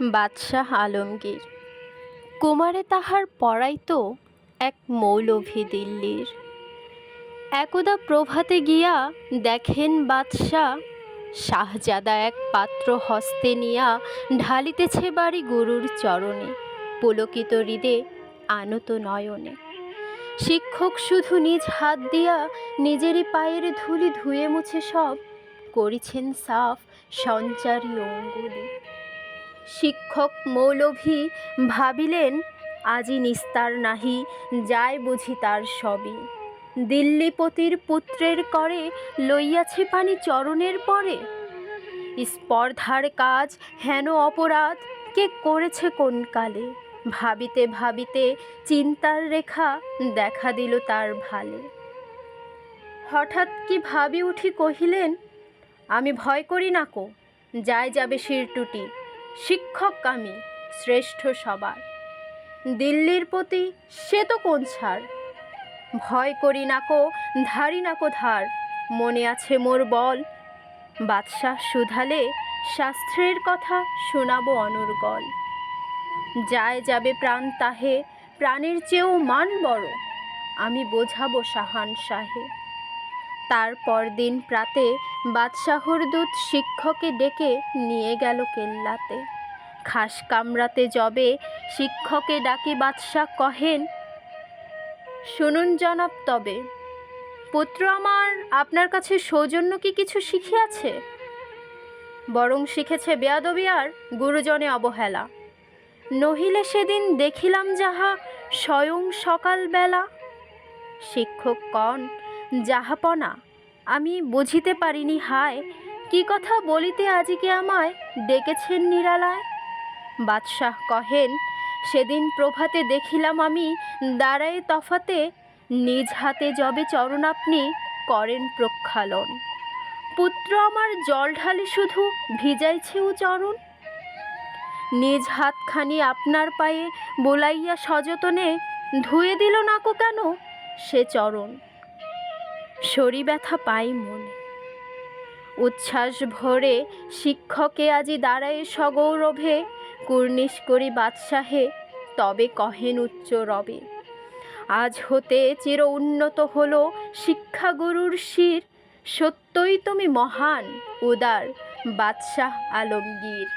বাদশাহ আলমগীর। কুমারে তাহার পড়াইতো এক মৌলভী দিল্লির। একদা প্রভাতে গিয়া দেখেন বাদশাহ, শাহজাদা এক পাত্র হস্তে নিয়া ঢালিতেছে বাড়ি গুরুর চরণে, পুলকিত হৃদে আনত নয়নে। শিক্ষক শুধু নিজ হাত দিয়া নিজেরই পায়ের ধুলি ধুয়ে মুছে সব করিছেন সাফ সঞ্চারী অঙ্গুলি শিক্ষক মৌলভী ভাবিলেন, আজি নিস্তার নাহি যায় বুঝি তার সবই। দিল্লিপতির পুত্রের করে লইয়াছে পানি চরণের পরে? স্পর্ধার কাজ হেন অপরাধ, কে করেছে কোন কালে? ভাবিতে ভাবিতে চিন্তার রেখা দেখা দিল তার ভালে। হঠাৎ কি ভাবি উঠি কহিলেন, আমি ভয় করি না কো যায় যাবে শিরটুটি। শিক্ষক আমি, শ্রেষ্ঠ সবার। দিল্লির প্রতি সে তো কোন ছাড়? ভয় করি নাকো ধারি নাকো ধার। মনে আছে মোর বল। বাদশাহ সুধালে শাস্ত্রের কথা শোনাবো অনর্গল। যায় যাবে প্রাণ তাহে, প্রাণের চেয়েও মান বড়। আমি বোঝাবো সাহান শাহে তারপর দিন প্রাতে বাদশাহর দূত শিক্ষকে ডেকে নিয়ে গেল কেল্লাতে। খাস কামরাতে যবে শিক্ষকে ডাকি বাদশাহ কহেন, শুনুন জনাব তবে, পুত্র আমার আপনার কাছে সৌজন্য কি কিছু শিখিয়াছে? বরং শিখেছে বেয়াদবি আর গুরুজনে অবহেলা। নহিলে সেদিন দেখিলাম যাহা স্বয়ং সকালবেলা। শিক্ষক কন যাহাপনা, আমি বুঝিতে পারিনি, হায়, কি কথা বলিতে আজিকে আমায় ডেকেছেন নিরালায়? বাদশাহ কহেন, সেদিন প্রভাতে দেখিলাম আমি দাঁড়ায় তফাতে, নিজ হাতে যবে চরণ আপনি করেন প্রক্ষালন। পুত্র আমার জল ঢালে শুধু ভিজাইছেও চরণ। নিজ হাতখানি আপনার পায়ে বোলাইয়া সযতনে ধুয়ে দিল নাকো কেন সে চরণ? শরী ব্যথা পাই মনে। উচ্ছ্বাস ভরে শিক্ষকে আজি দাঁড়ায় সগৌরভে, কুর্নিশ করি বাদশাহে, তবে কহেন উচ্চ রবে। আজ হতে চির উন্নত হলো শিক্ষাগুরুর শির, সত্যই তুমি মহান, উদার, বাদশাহ আলমগীর।